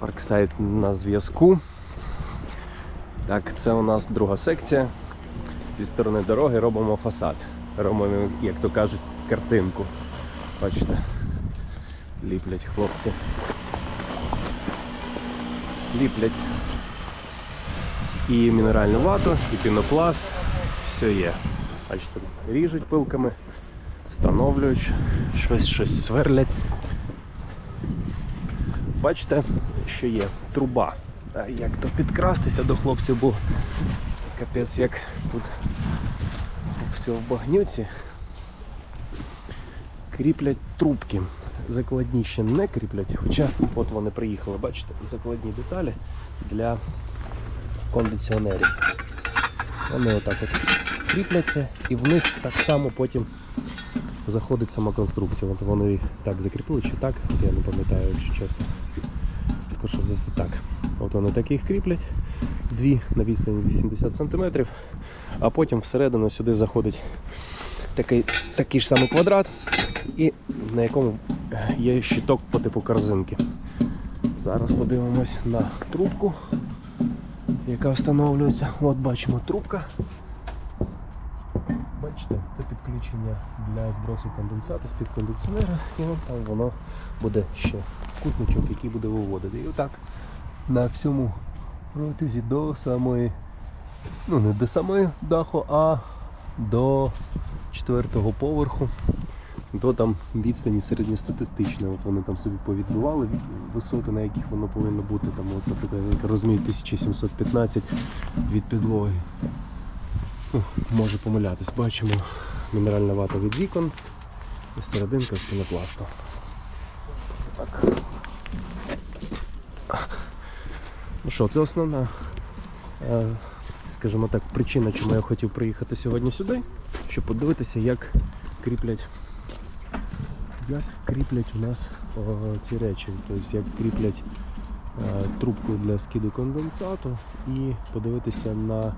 Парксайд на зв'язку. Так, це у нас друга секція. Зі сторони дороги робимо фасад. Робимо, як то кажуть, картинку. Бачите, ліплять хлопці. Ліплять і мінеральну вату, і пінопласт. Все є. Бачите, ріжуть пилками, встановлюють, щось, щось сверлять. Бачите, що є труба. Як то підкрастися до хлопців, бо капець як тут все в багнюці. Кріплять трубки. Закладні ще не кріплять, хоча от вони приїхали, бачите, закладні деталі для кондиціонерів. Вони отак от кріпляться і в них так само потім заходить сама конструкція. От вони так закріпили чи так, я не пам'ятаю, якщо чесно. Скоріше за все так. От вони так їх кріплять, дві на відстані 80 см, а потім всередину сюди заходить такий, такий ж самий квадрат, і на якому є щиток по типу корзинки. Зараз подивимось на трубку, яка встановлюється. От бачимо трубка. Бачите, це підключення для збросу конденсату з-під кондиціонера, і там воно буде ще кутничок, який буде виводити. І отак на всьому протязі до самої, ну не до самої даху, а до четвертого поверху, до там відстані середньостатистичної. От вони там собі повідбивали висоти, на яких воно повинно бути. Там, от, наприклад, як розумію, 1715 від підлоги. Ну, Може помилятись. Бачимо мінеральна вата від вікон і серединка з пінопласту. Так. Ну що, це основна, е, скажімо так, причина, чому я хотів приїхати сьогодні сюди, щоб подивитися, як кріплять, як кріплять у нас о, ці речі. Тобто як кріплять е, трубку для скиду конденсату і подивитися на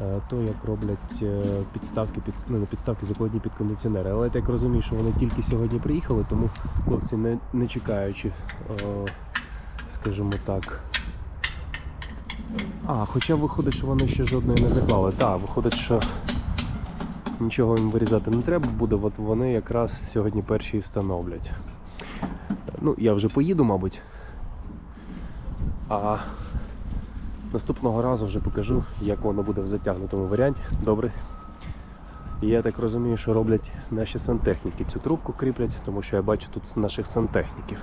е, то, як роблять е, підставки під ну, не підставки закладні під кондиціонери. Але я так розумію, що вони тільки сьогодні приїхали, тому хлопці не, не чекаючи, е, скажімо так. А, хоча виходить, що вони ще жодної не заклали. Так, виходить, що нічого їм вирізати не треба буде, от вони якраз сьогодні перші і встановлять. Ну, я вже поїду, мабуть. А наступного разу вже покажу, як воно буде в затягнутому варіанті. Добре. Я так розумію, що роблять наші сантехніки. Цю трубку кріплять, тому що я бачу тут наших сантехніків.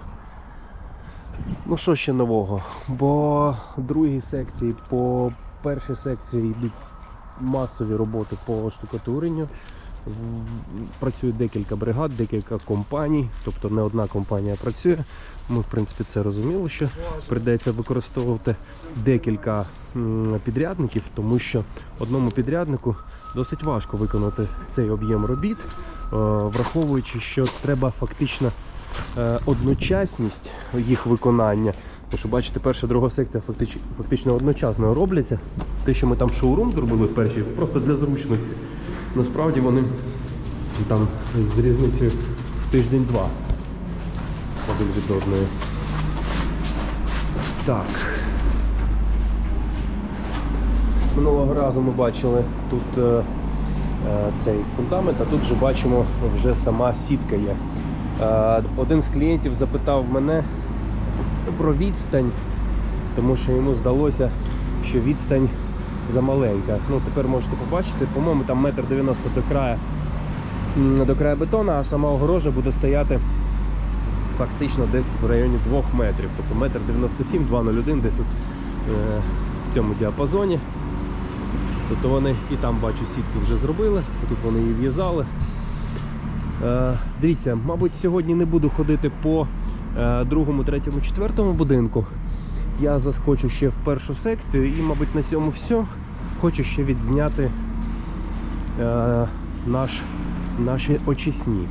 Ну що ще нового? Бо другій секції, по першій секції йдуть масові роботи по штукатуренню. Працює декілька бригад, декілька компаній, тобто не одна компанія працює. Ми, в принципі, це розуміли, що прийдеться використовувати декілька підрядників, тому що одному підряднику досить важко виконати цей об'єм робіт, е, враховуючи, що треба фактично одночасність їх виконання. Тому що бачите, перша друга секція фактично, фактично одночасно робляться. Те, що ми там шоурум зробили в першій, просто для зручності. Насправді вони там з різницею в тиждень-два один від одної. Так. Минулого разу ми бачили тут е, е, цей фундамент, а тут вже бачимо вже сама сітка є. Е, один з клієнтів запитав мене про відстань, тому що йому здалося, що відстань замаленька. Ну, тепер можете побачити, по-моєму, там метр дев'яносто до краю, до краю бетона, а сама огорожа буде стояти фактично десь в районі 2 метрів. Тобто метр 97, 2,01 десь от, е, в цьому діапазоні. Тобто вони і там бачу сітку вже зробили, тут вони її в'язали. Е, дивіться, мабуть, сьогодні не буду ходити по е, другому, третьому, четвертому будинку. Я заскочу ще в першу секцію і, мабуть, на цьому все. Хочу ще відзняти е, наш, наші очисні.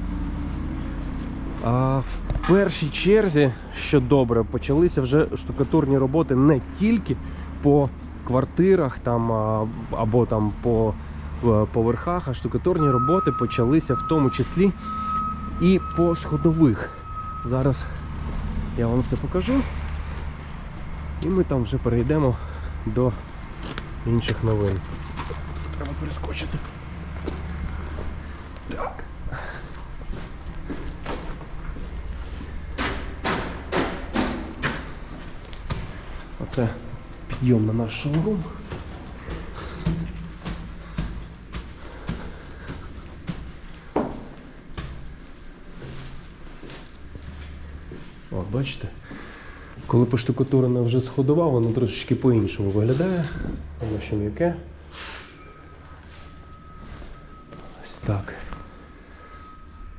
А в першій черзі, що добре, почалися вже штукатурні роботи не тільки по квартирах там, або там по поверхах, а штукатурні роботи почалися в тому числі і по сходових. Зараз я вам це покажу. І ми там вже перейдемо до інших новин. Треба перескочити. Так. Оце підйом на наш шоурум. От, бачите? Коли поштукатурена вже сходова, воно трошечки по-іншому виглядає. Воно ще м'яке. Ось так.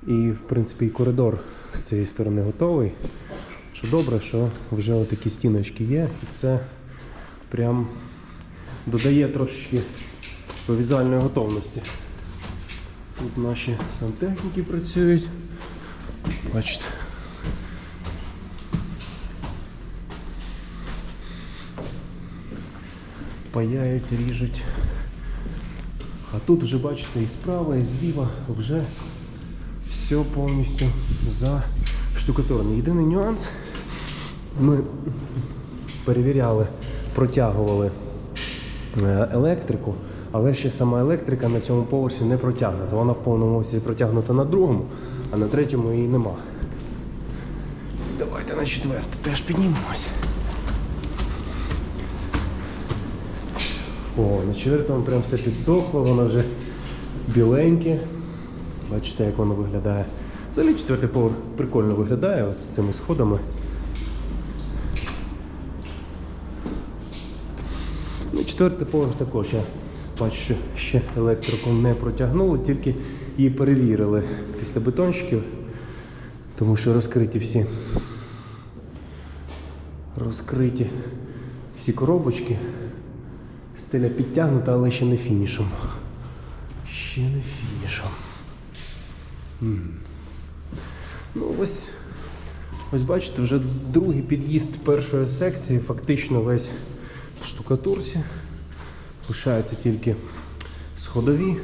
І, в принципі, і коридор з цієї сторони готовий. Що добре, що вже отакі стіночки є, і це прям додає трошечки візуальної готовності. Тут наші сантехніки працюють. Бачите. Паяють, ріжуть. А тут вже бачите і справа, і зліва вже все повністю заштукатурено. Єдиний нюанс, ми перевіряли, протягували е, електрику, але ще сама електрика на цьому поверсі не протягнута. Вона в повному обсязі протягнута на другому, а на третьому її нема. Давайте на четвертий теж піднімемося. О, на четвертому прям все підсохло, воно вже біленьке. Бачите, як воно виглядає. Взагалі четвертий поверх прикольно виглядає от з цими сходами. Ну, четвертий поверх також я бачу, що ще електрику не протягнули, тільки її перевірили після бетонщиків, тому що розкриті всі розкриті всі коробочки. Стеля підтягнута, але ще не фінішом. Ще не фінішом. Ну ось, ось бачите, вже другий під'їзд першої секції, фактично весь в штукатурці. Лишаються тільки сходові.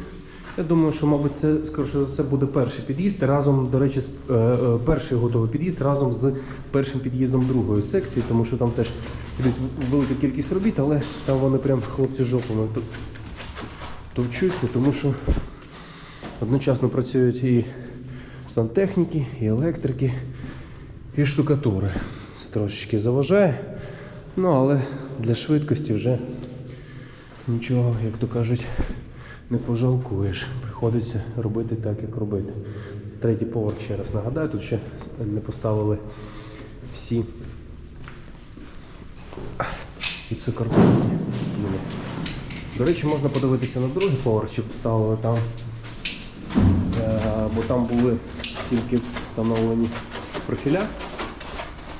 Я думаю, що, мабуть, це, скоріше за все, буде перший під'їзд. Разом, до речі, з- е, е, перший готовий під'їзд разом з першим під'їздом другої секції, тому що там теж йдуть велика кількість робіт, але там вони прям хлопці жопами товчуться, тому що одночасно працюють і сантехніки, і електрики, і штукатури. Це трошечки заважає. Ну, але для швидкості вже нічого, як то кажуть, не пожалкуєш. Приходиться робити так, як робити. Третій поверх, ще раз нагадаю, тут ще не поставили всі гіпсокартонні стіни. До речі, можна подивитися на другий поверх, чи поставили там, Е, бо там були тільки встановлені профіля,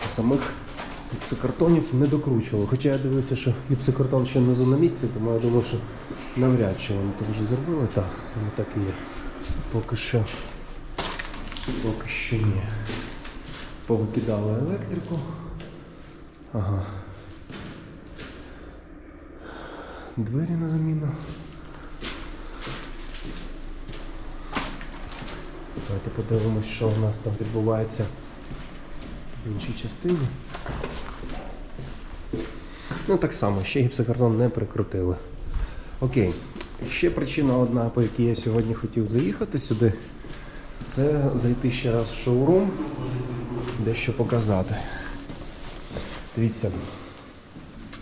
самих гіпсокартонів не докручували. Хоча я дивився, що гіпсокартон ще не на місці, тому я думав, що навряд чи вони тут вже зробили. Так, саме так і є. Поки що. Поки що ні. Повикидали електрику. Ага. Двері на заміну. Давайте подивимось, що у нас там відбувається в іншій частині. Ну так само, ще гіпсокартон не прикрутили. Окей. Ще причина одна, по якій я сьогодні хотів заїхати сюди, це зайти ще раз в шоурум, дещо показати. Дивіться,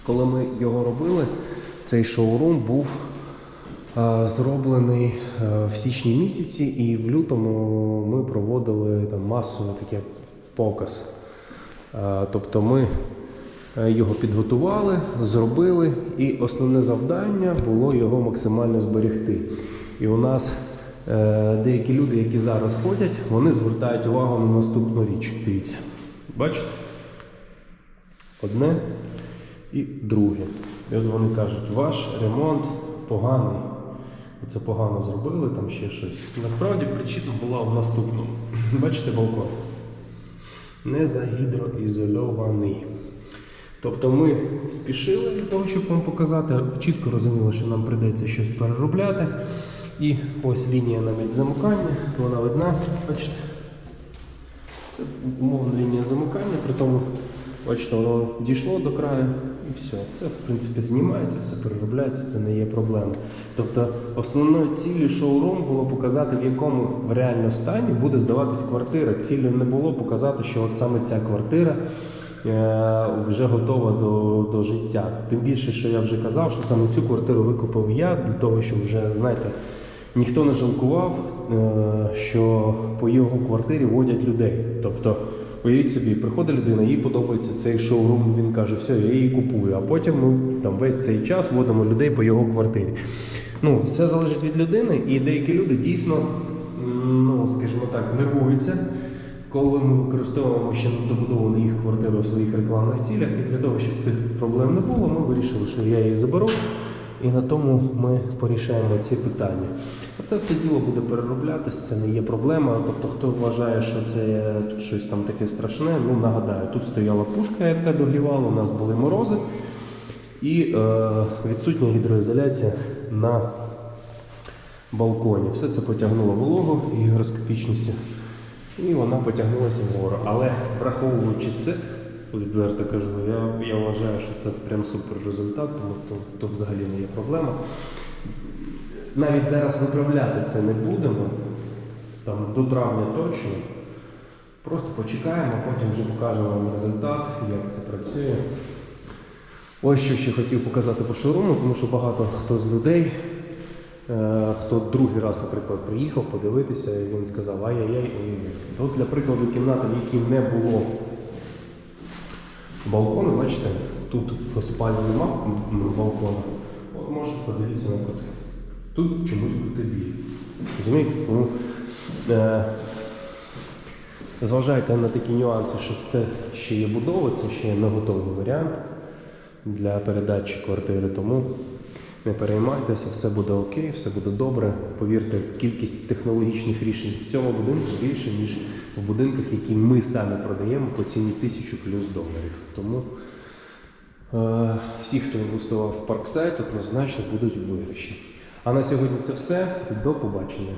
коли ми його робили, цей шоурум був е, зроблений е, в січні місяці, і в лютому ми проводили там масовий такий показ. Е, Тобто ми його підготували, зробили, і основне завдання було його максимально зберегти. І у нас е, деякі люди, які зараз ходять, вони звертають увагу на наступну річ. Дивіться, бачите? Одне і друге. І от вони кажуть, ваш ремонт поганий. Це погано зробили, там ще щось. Насправді причина була в наступному. Бачите балкон? Не загідроізольований. Тобто ми спішили для того, щоб вам показати, чітко розуміли, що нам прийдеться щось переробляти. І ось лінія навіть замикання, вона видна, бачите. Це умовна лінія замикання, при тому Бачите, воно дійшло до краю і все. Це, в принципі, знімається, все переробляється, це не є проблема. Тобто, основною ціллю шоурум було показати, в якому в реальному стані буде здаватись квартира. Ціллю не було показати, що от саме ця квартира вже готова до, до життя. Тим більше, що я вже казав, що саме цю квартиру викупив я для того, щоб вже, знаєте, ніхто не жалкував, е, що по його квартирі водять людей. Тобто, уявіть собі, приходить людина, їй подобається цей шоурум, він каже, все, я її купую. А потім ми там весь цей час водимо людей по його квартирі. Ну, все залежить від людини, і деякі люди дійсно, ну, скажімо так, нервуються. Коли ми використовуємо ще недобудовану їх квартиру в своїх рекламних цілях, і для того, щоб цих проблем не було, ми вирішили, що я її заберу, і на тому ми порішаємо ці питання. Це все діло буде перероблятись, це не є проблема. Тобто, хто вважає, що це тут щось там таке страшне, ну нагадаю, тут стояла пушка, яка догрівала, у нас були морози, і е, відсутня гідроізоляція на балконі. Все це потягнуло вологу і гігроскопічністю. І вона потягнулася вгору. Але враховуючи це, відверто кажу, я, я вважаю, що це прям супер результат, тому то, то взагалі не є проблема. Навіть зараз виправляти це не будемо, там до травня точно. Просто почекаємо, потім вже покажемо вам результат, як це працює. Ось що ще хотів показати по шоуруму, тому що багато хто з людей, хто другий раз, наприклад, приїхав подивитися, і він сказав, ай-яй-яй. От для прикладу кімната, в якій не було балкону, бачите, тут в спальні нема м, балкону. От можете подивитися на коти. Тут чомусь коти білі. Розумієте? Тому, е, зважайте на такі нюанси, що це ще є будова, це ще є не готовий варіант для передачі квартири. Тому не переймайтеся, все буде окей, все буде добре. Повірте, кількість технологічних рішень в цьому будинку більше, ніж в будинках, які ми самі продаємо по ціні тисячу плюс доларів. Тому е, всі, хто інвестував в парксайт, однозначно будуть виграші. А на сьогодні це все. До побачення.